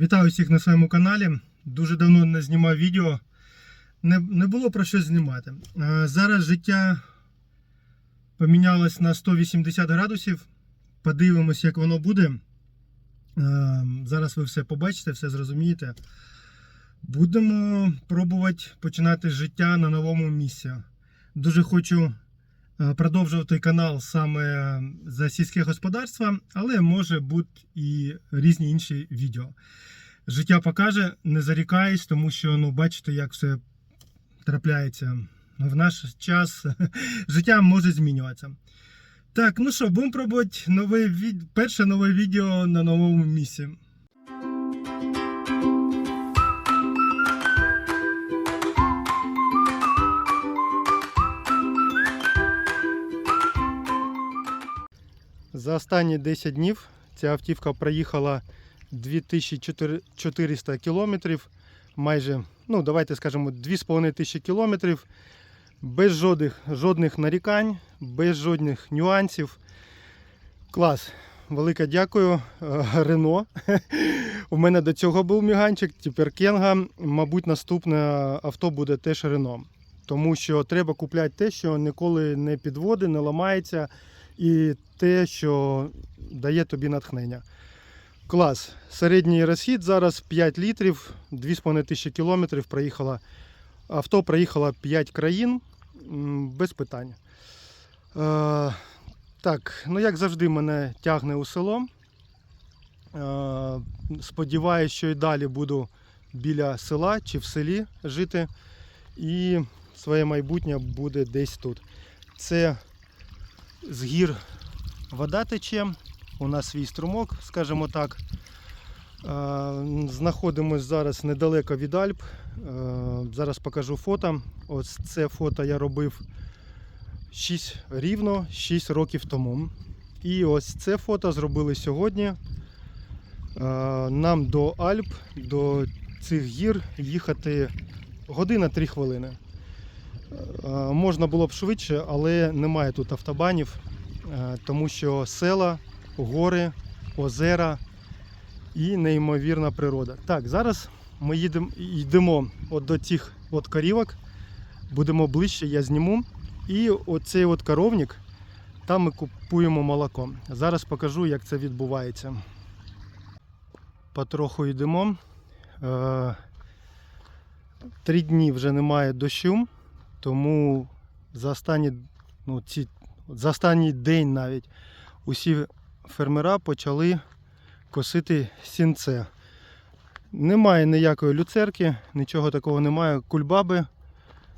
Вітаю всіх на своєму каналі. Дуже давно не знімав відео. Не, не було про що знімати. Е, Зараз життя помінялось на 180 градусів. Подивимось, як воно буде. Е, Зараз ви все побачите, все зрозумієте. Будемо пробувати починати життя на новому місці. Дуже хочу е, продовжувати канал саме за сільське господарство, але може бути і різні інші відео. Життя покаже, не зарікаюсь, тому що ну, бачите, як все трапляється. В наш час життя може змінюватися. Так, ну що, будемо пробувати нове від... перше нове відео на новому місці. За останні 10 днів ця автівка проїхала 2400 кілометрів, майже, ну давайте скажемо, 2500 кілометрів, без жодних, жодних нарікань, без жодних нюансів. Клас. Велике дякую, е, Рено. У мене до цього був міганчик, тепер Кенга. Мабуть, наступне авто буде теж Рено. Тому що треба купляти те, що ніколи не підводить, не ламається, і те, що дає тобі натхнення. Клас. Середній розхід зараз 5 літрів, 2,5 тисячі кілометрів проїхала. Авто проїхало 5 країн без питань. Е, так, ну як завжди, мене тягне у село. Е, сподіваюсь, що і далі буду біля села чи в селі жити. І своє майбутнє буде десь тут. Це з гір вода тече. У нас свій струмок, скажімо так. Е, Знаходимось зараз недалеко від Альп. Е, Зараз покажу фото. Ось це фото я робив 6, рівно 6 років тому. І ось це фото зробили сьогодні. Е, Нам до Альп, до цих гір їхати година 3 хвилини. Е, Можна було б швидше, але немає тут автобанів, е, тому що села, гори, озера і неймовірна природа. Так, зараз ми їдемо, йдемо от до цих от корівок, будемо ближче, я зніму. І оцей от коровник, там ми купуємо молоко. Зараз покажу, як це відбувається. Потроху йдемо. Е, Три дні вже немає дощу, тому за останні, ну, ці, за останній день навіть усі фермера почали косити сінце. Немає ніякої люцерки, нічого такого немає. Кульбаби,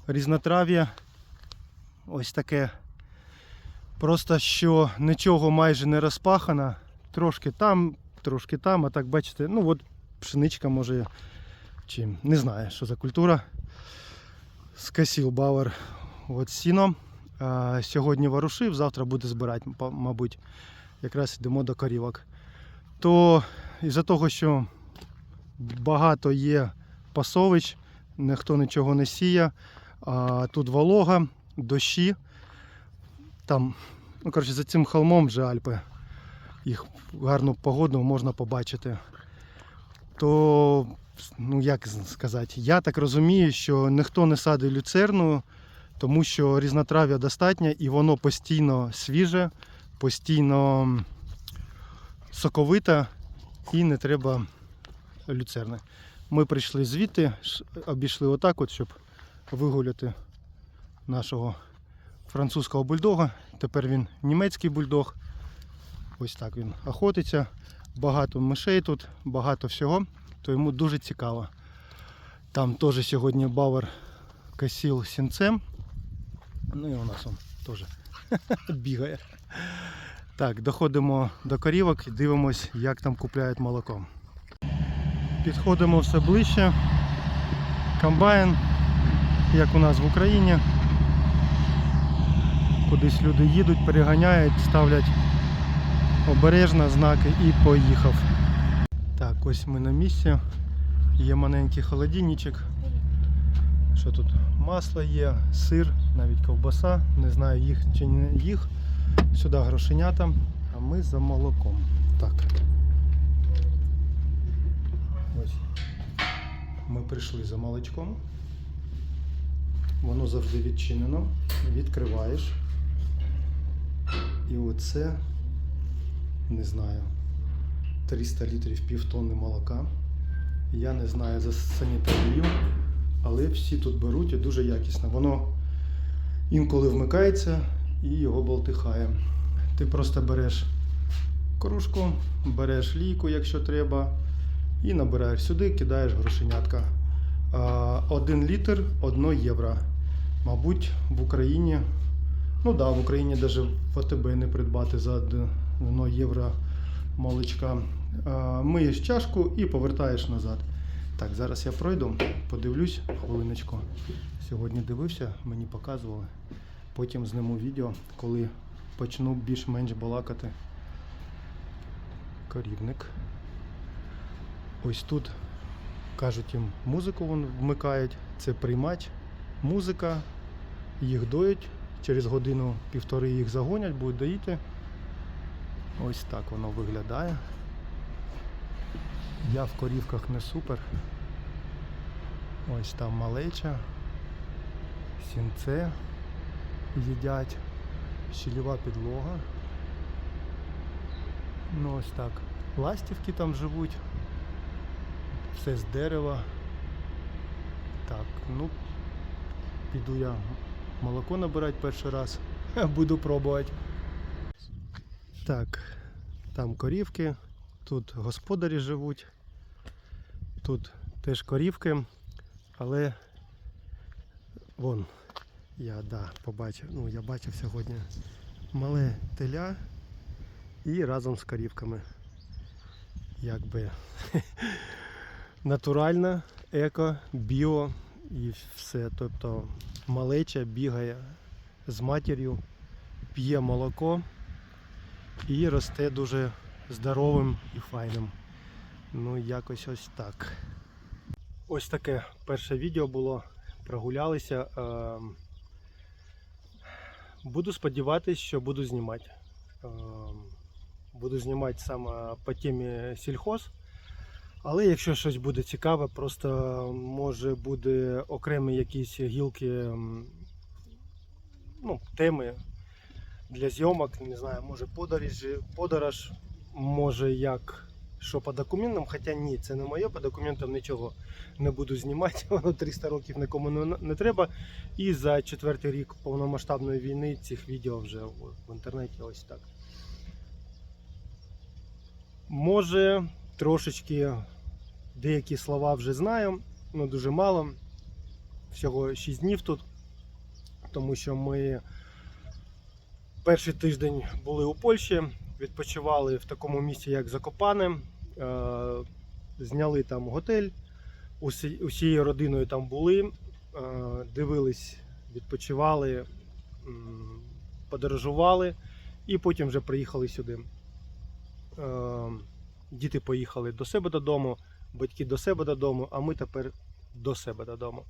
різнотрав'я. Ось таке. Просто що нічого майже не розпахано. Трошки там, трошки там, а так бачите, ну от пшеничка може чи не знаю, що за культура. Скосив бауер от сіно. Сьогодні ворушив, завтра буде збирати, мабуть. Якраз йдемо до корівок. То із-за того, що багато є пасовищ, ніхто нічого не сіє, а тут волога, дощі. Там, ну коротше, за цим холмом вже Альпи. Їх гарну погоду можна побачити. То ну як сказати, я так розумію, що ніхто не садить люцерну, тому що різнотрав'я достатньо і воно постійно свіже, постійно соковите і не треба люцерни. Ми прийшли звідти, обійшли отак, от, щоб вигуляти нашого французького бульдога. Тепер він німецький бульдог. Ось так він охотиться. Багато мишей тут, багато всього то йому дуже цікаво. Там теж сьогодні Бауер косив сінцем. Ну і у нас он теж бігає. Так, доходимо до корівок і дивимось, як там купляють молоко. Підходимо все ближче. Комбайн, як у нас в Україні. Кудись люди їдуть, переганяють, ставлять обережно знаки і поїхав. Так, ось ми на місці. Є маленький холодильничок. Що тут? Масло є, сир, навіть ковбаса. Не знаю їх чи не їх. Сюди грошенята, а ми за молоком. Так. Ось. Ми прийшли за молочком. Воно завжди відчинено. Відкриваєш. І оце, не знаю, 300 літрів півтонни молока. Я не знаю за санітарію, але всі тут беруть і дуже якісно. Воно інколи вмикається і його болтихає. Ти просто береш кружку, береш лійку, якщо треба, і набираєш сюди, кидаєш грошенятка. Один літр 1 євро. Мабуть, в Україні, ну да, в Україні навіть в АТБ не придбати за 1 євро молочка. А, Миєш чашку і повертаєш назад. Так, зараз я пройду, подивлюсь хвилиночку. Сьогодні дивився, мені показували. Потім зніму відео, коли почну більш-менш балакати. Корівник. Ось тут кажуть їм музику вон вмикають. Це приймач, музика, їх доють. Через годину-півтори їх загонять, будуть доїти. Ось так воно виглядає. Я в корівках не супер. Ось там малеча, сінце їдять, щільова підлога. Ну ось так. Ластівки там живуть. Все з дерева. Так, ну піду я молоко набирати перший раз. Буду пробувати. Так, там корівки, тут господарі живуть, тут теж корівки, але вон, я да, побачив, ну я бачив сьогодні мале теля і разом з корівками. Якби натуральна, еко, біо і все. Тобто малеча бігає з матір'ю, п'є молоко і росте дуже здоровим і файним. Ну, якось ось так. Ось таке перше відео було. Прогулялися. Ем, Буду сподіватися, що буду знімати. Ем, Буду знімати саме по темі сільхоз. Але якщо щось буде цікаве, просто може буде окремі якісь гілки ну, теми для зйомок, не знаю, може подорож, подорож, може як що по документам, хоча ні, це не моє, по документам нічого не буду знімати, воно 300 років нікому не, треба. І за четвертий рік повномасштабної війни цих відео вже в, інтернеті ось так. Може, трошечки деякі слова вже знаю, ну дуже мало. Всього 6 днів тут, тому що ми перший тиждень були у Польщі, відпочивали в такому місці, як Закопане. Е, Зняли там готель, усі, усією родиною там були, е, дивились, відпочивали, подорожували і потім вже приїхали сюди. Е, Діти поїхали до себе додому, батьки до себе додому, а ми тепер до себе додому.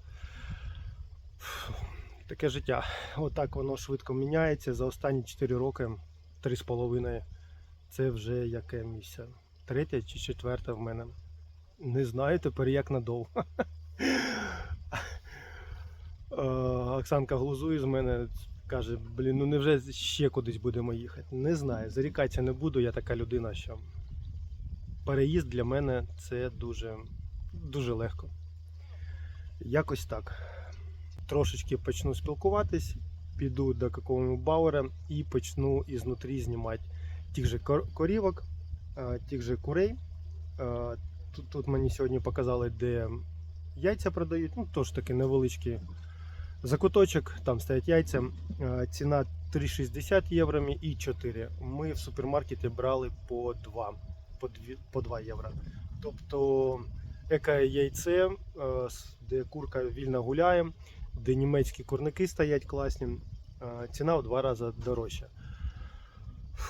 Таке життя. Отак воно швидко міняється. За останні 4 роки, 3,5. Це вже яке місце? Третє чи четверте в мене. Не знаю тепер як надовго. Е, Оксанка глузує з мене, каже, блін, ну невже ще кудись будемо їхати? Не знаю, зарікатися не буду, я така людина, що переїзд для мене це дуже, дуже легко. Якось так. Трошечки почну спілкуватись, піду до какого-нибудь бауера і почну ізнутрі знімати тих же корівок, е, тих же курей. Е, Тут, тут мені сьогодні показали, де яйця продають. Ну, тож таки невеличкий закуточок, там стоять яйця. Е, Ціна 3,60 євро і 4. Ми в супермаркеті брали по 2, по 2, по 2 євро. Тобто яке яйце, де курка вільно гуляє, де німецькі курники стоять класні. Ціна в два рази дорожча.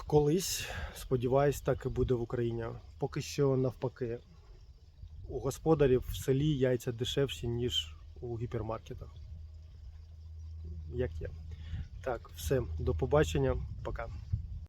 Колись, сподіваюсь, так і буде в Україні. Поки що навпаки. У господарів в селі яйця дешевші, ніж у гіпермаркетах. Як є. Так, все, до побачення, пока.